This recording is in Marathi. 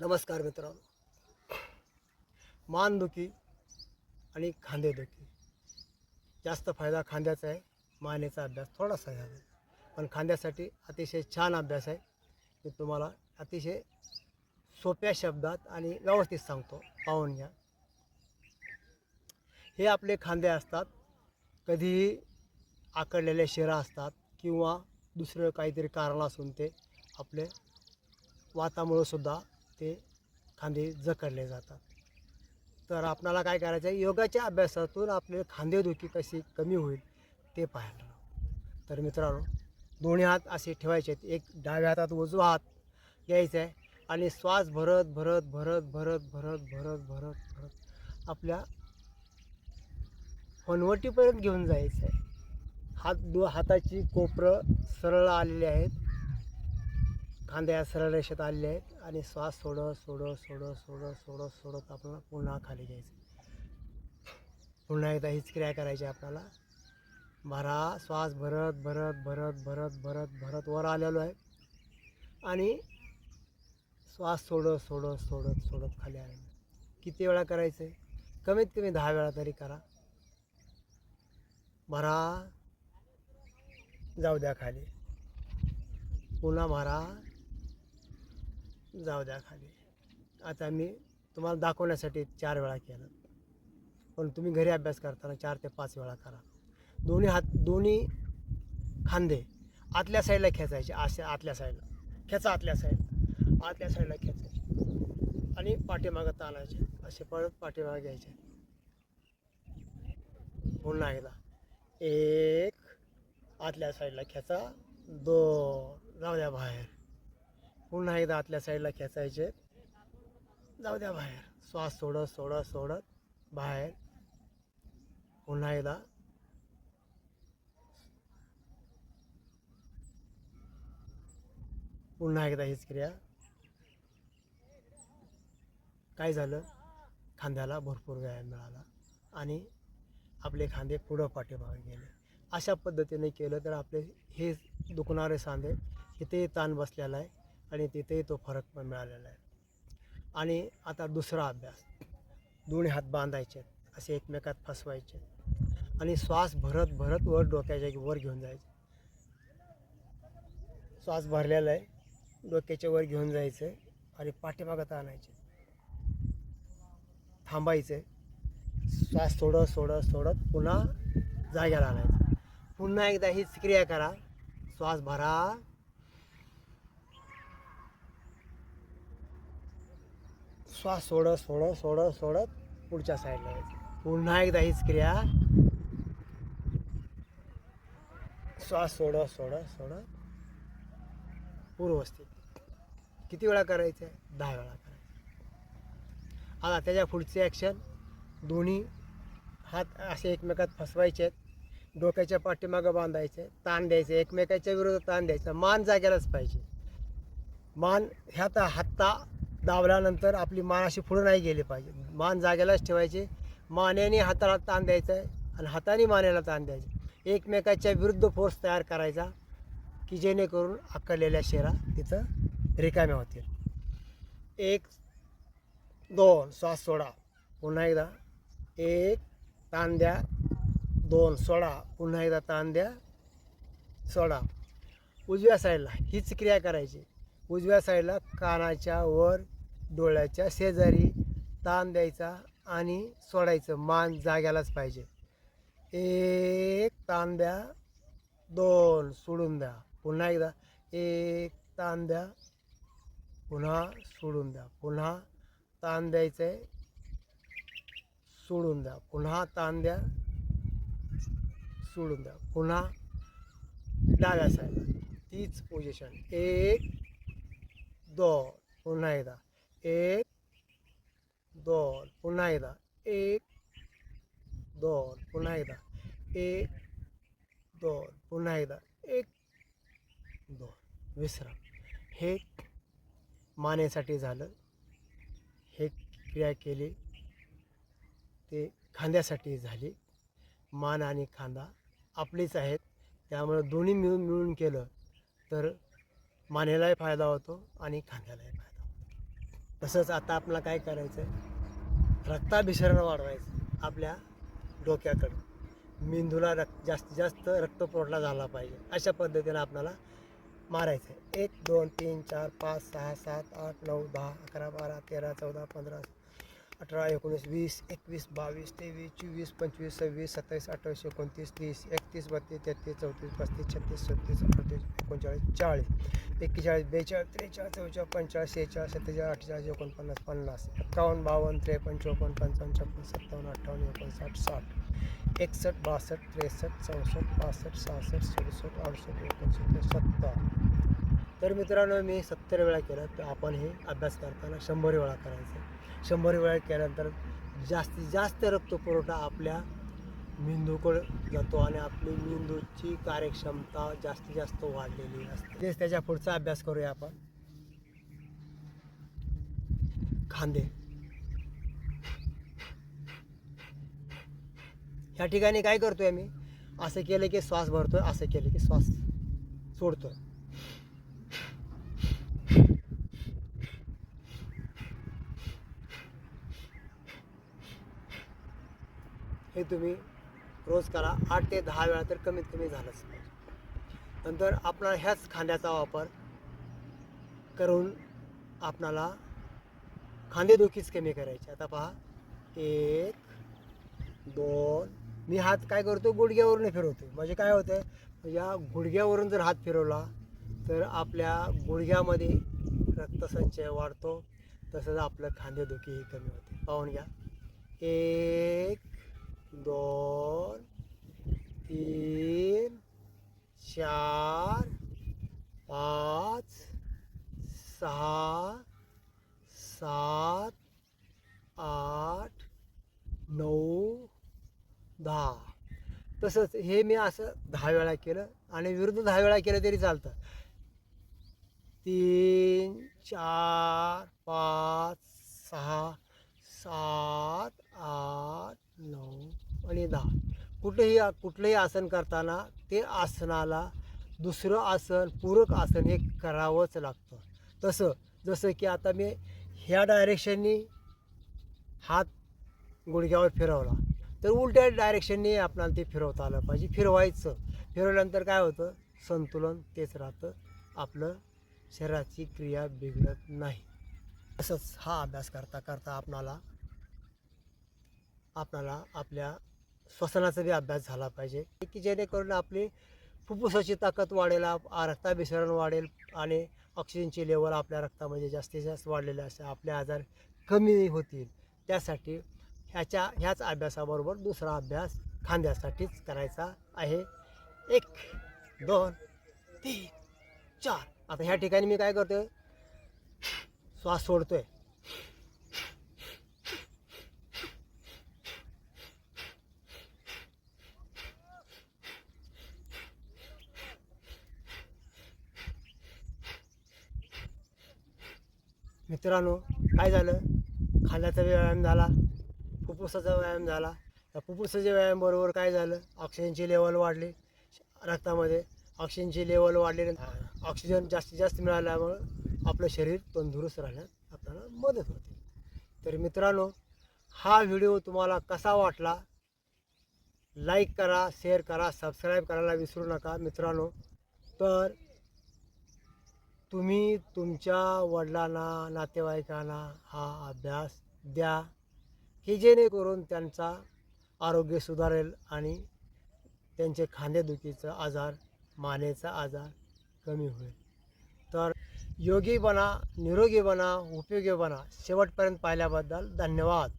नमस्कार मित्रांनो. मानदुखी आणि खांदेदुखी जास्त फायदा खांद्याचा आहे मानेचा अभ्यास थोडासा आहे पण खांद्यासाठी अतिशय छान अभ्यास आहे. मी तुम्हाला अतिशय सोप्या शब्दात आणि व्यवस्थित सांगतो. पाहून घ्या. हे आपले खांदे असतात. कधीही आकडलेल्या शिरा असतात किंवा दुसरं काहीतरी कारण असून ते आपले वातामुळं सुद्धा ते खांदे जखडले जातात. तर आपणाला काय करायचं आहे योगाच्या अभ्यासातून आपले खांदेदुखी कशी कमी होईल ते पाहायला तर मित्रांनो दोन्ही हात असे ठेवायचे आहेत. एक डाव्या हातात उजवा हात घ्यायचा आहे आणि श्वास भरत भरत भरत भरत भरत भरत भरत भरत आपल्या फनवटीपर्यंत घेऊन जायचं आहे. हात दो हाताची कोपरं सरळ आलेली आहेत. खांद्या सरळ रेषेत आलेले आहेत आणि श्वास सोडत सोडत सोडत सोडत सोडत सोडत आपल्याला पुन्हा खाली घ्यायचं. पुन्हा एकदा हीच क्रिया करायची आपल्याला. भरा श्वास भरत भरत भरत भरत भरत भरत वर आलेलो आहे. आणि श्वास सोडत सोडत सोडत सोडत खाली आलेलो किती वेळा करायचं आहे? कमीत कमी दहा वेळा तरी करा. भरा जाऊ द्या खाली. पुन्हा भरा. जाऊ द्या खाली. आता मी तुम्हाला दाखवण्यासाठी चार वेळा केलं. पण तुम्ही घरी अभ्यास करताना चार ते पाच वेळा करा. दोन्ही हात दोन्ही खांदे आतल्या साईडला खेचायचे असे आतल्या साईडला. खेचा आतल्या साईडला आतल्या साईडला खेचायचे. आणि पाठीमागं ताणायचे. असे परत पाठीमागं घ्यायचे. पुन्हा एकदा. एक आतल्या साईडला खेचा. दोन. जाऊ द्या बाहेर. पुन्हा एकदा आतल्या साईडला खेचायचे. जाऊ द्या बाहेर. श्वास सोडत सोडत सोडत बाहेर. पुन्हा एकदा. पुन्हा एकदा हीच क्रिया. काय झालं? खांद्याला भरपूर व्यायाम मिळाला आणि आपले खांदे पुढं पाठीमागे गेले. अशा पद्धतीने केलं तर आपले हे दुखणारे सांधे इथेही ताण बसलेला आहे. आणि तिथेही तो फरक पण मिळालेला आहे. आणि आता दुसरा अभ्यास. दोन्ही हात बांधायचे असे एकमेकात फसवायचे. आणि श्वास भरत भरत वर डोक्याच्या वर घेऊन जायचे. श्वास भरलेला आहे डोक्याच्या वर घेऊन जायचं आणि पाठीमागत आणायचे थांबायचे. श्वास सोडत सोडत सोडत पुन्हा जाग्याला आणायचं. पुन्हा एकदा हीच क्रिया करा. श्वास भरा. श्वास सोडत सोडत सोडत सोडत पुढच्या साईडला यायचं पुन्हा एकदा हीच क्रिया. श्वास सोडत सोडत सोडत. पूर्वस्थित. किती वेळा करायचं? आहे दहा वेळा करायचं. आता त्याच्या पुढचे ॲक्शन दोन्ही हात असे एकमेकात फसवायचे आहेत. डोक्याच्या पाठीमागं बांधायचे ताण द्यायचे एकमेकाच्या विरोधात ताण द्यायचा. मान जागेलाच पाहिजे. मान ह्या तर हत्ता दाबल्यानंतर आपली मान अशी पुढं नाही गेली पाहिजे. मान जागेलाच ठेवायची. मानेने हाताला ताण द्यायचा आहे आणि हाताने मानेला ताण द्यायचा एकमेकाच्या विरुद्ध फोर्स तयार करायचा की जेणेकरून आकडलेल्या शेरा तिथं रिकाम्या होतील. एक दोन श्वास सोडा. पुन्हा एकदा. एक ताण द्या. दोन सोडा. पुन्हा एकदा ताण द्या. सोडा. उजव्या साईडला हीच क्रिया करायची. उजव्या साईडला कानाच्या वर डोळ्याच्या शेजारी ताण द्यायचा आणि सोडायचं. मान जाग्यालाच पाहिजे. एक ताण द्या दोन सोडून द्या. पुन्हा एकदा. एक ताण द्या पुन्हा सोडून द्या. पुन्हा ताण द्यायचं आहे सोडून द्या. पुन्हा ताण द्या सोडून द्या. पुन्हा डाव्या साईडला तीच पोझिशन एक दोन. पुन्हा एकदा. एक दोन पुन्हा एकदा. एक दोन पुन्हा एकदा. एक दोन पुन्हा एकदा. एक दोन. विश्राम हे मानेसाठी झालं. हे क्रिया केली. ते खांद्यासाठी झाली. मान आणि खांदा आपलीच आहेत. त्यामुळं दोन्ही मिळून मिळून केलं तर मानेलाही फायदा होतो आणि खांद्यालाही फायदा तसंच आता आपल्याला काय करायचं? आहे रक्ताभिसरण वाढवायचं आपल्या डोक्याकडं. मेंदूला रक्त जास्तीत जास्त रक्तपुरवठा झाला पाहिजे. अशा पद्धतीनं आपल्याला मारायचं. आहे एक दोन तीन चार पाच सहा सात आठ नऊ दहा अकरा बारा तेरा चौदा पंधरा अठरा एकोणीस वीस एकवीस बावीस तेवीस चोवीस पंचवीस सव्वीस सत्तावीस अठ्ठावीस एकोणतीस तीस एकतीस बत्तीस तेहतीस चौतीस पस्तीस छत्तीस सत्तीस अडतीस एकोणचाळीस चाळीस एक्केचाळीस बेचाळीस त्रेचाळीस चौचाळीस पंचेचाळीस शेहेचाळीस सत्तेचाळीस अठ्ठेचाळीस एकोणपन्नास पन्नास एकावन्न बावन्न त्रेपन्न चोपन्न पंचावन्न छप्पन्न सत्तावन्न अठ्ठावन्न एकोणसाठ साठ एकसष्ट बासष्ट त्रेसष्ट चौसष्ट पासष्ट सहासष्ट सदुसष्ट अडुसष्ट एकोणसत्तर सत्तर. तर मित्रांनो मी सत्तर वेळा केलं तर आपण हे अभ्यास करताना शंभर वेळा करायचं. शंभर वेळा केल्यानंतर जास्तीत जास्त रक्तपुरवठा आपल्या मेंदूकडे जातो आणि आपली मेंदूची कार्यक्षमता जास्तीत जास्त वाढलेली असते. तेच त्याच्या पुढचा अभ्यास करूया आपण. खांदे. ह्या ठिकाणी काय करतोय मी? असं केलं की श्वास भरतोय असं केलं की श्वास सोडतोय. हे तुम्ही रोज करा. आठ ते दहा वेळा तर कमीत कमी झालंच पाहिजे नंतर आपला ह्याच खांद्याचा वापर करून आपणाला खांदेदुखीच कमी करायची. आता पहा. एक दोन. मी हात काय करतो? गुडघ्यावरून फिरवतो. म्हणजे काय होतं या गुडघ्यावरून जर हात फिरवला तर आपल्या गुडघ्यामध्ये रक्तसंचय वाढतो. तसंच आपलं खांदेदुखीही कमी होते. पाहून घ्या. एक दोन तीन चार पाच सहा सात आठ नऊ दहा. तसंच हे मी असं दहा वेळा केलं आणि विरुद्ध दहा वेळा केलं तरी चालतं. तीन चार पाच सहा सात आठ नऊ आणि दहा. कुठेही कुठलंही आसन करताना ते आसनाला दुसरं आसन पूरक आसन हे करावंच लागतं. तसं जसं की आता मी ह्या डायरेक्शननी हात गुडघ्यावर फिरवला तर उलट्या डायरेक्शनने आपल्याला ते फिरवता आलं पाहिजे. फिरवायचं. फिरवल्यानंतर काय होतं? संतुलन तेच राहतं. आपलं शरीराची क्रिया बिघडत नाही. तसंच हा अभ्यास करता करता आपणाला आपणाला आपल्या श्वसनाचा बी अभ्यास झाला पाहिजे. की जेणेकरून आपली फुफ्फुसाची ताकद वाढेल आप- रक्ताभिसरण वाढेल आणि ऑक्सिजनची लेवल आपल्या रक्तामध्ये जास्तीत जास्त वाढलेले असते. आपले आजार कमी होतील. त्यासाठी ह्याच्या ह्याच अभ्यासाबरोबर दुसरा अभ्यास खांद्यासाठीच करायचा आहे. एक दोन तीन चार. आता ह्या ठिकाणी मी काय करतोय? श्वास सोडतोय. मित्रांनो काय झालं? खांद्याचा व्यायाम झाला फुफ्फुसाचा व्यायाम झाला. त्या फुफ्फुसाच्या व्यायामाबरोबर काय झालं? ऑक्सिजनची लेवल वाढली रक्तामध्ये. ऑक्सिजनची लेवल वाढली ऑक्सिजन जास्तीत जास्त मिळाल्यामुळं आपलं शरीर तंदुरुस्त राहण्यात आपल्याला मदत होते. तर मित्रांनो हा व्हिडिओ तुम्हाला कसा वाटला? लाईक करा शेअर करा सबस्क्राईब करायला विसरू नका मित्रांनो. तर तुम्ही तुमच्या वडिलांना नातेवाईकांना हा अभ्यास द्या. की जेणेकरून त्यांचा आरोग्य सुधारेल आणि त्यांचे खांदेदुखीचा आजार मानेचा आजार कमी होईल. तर योगी बना निरोगी बना उपयोगी बना. शेवटपर्यंत पाहिल्याबद्दल धन्यवाद.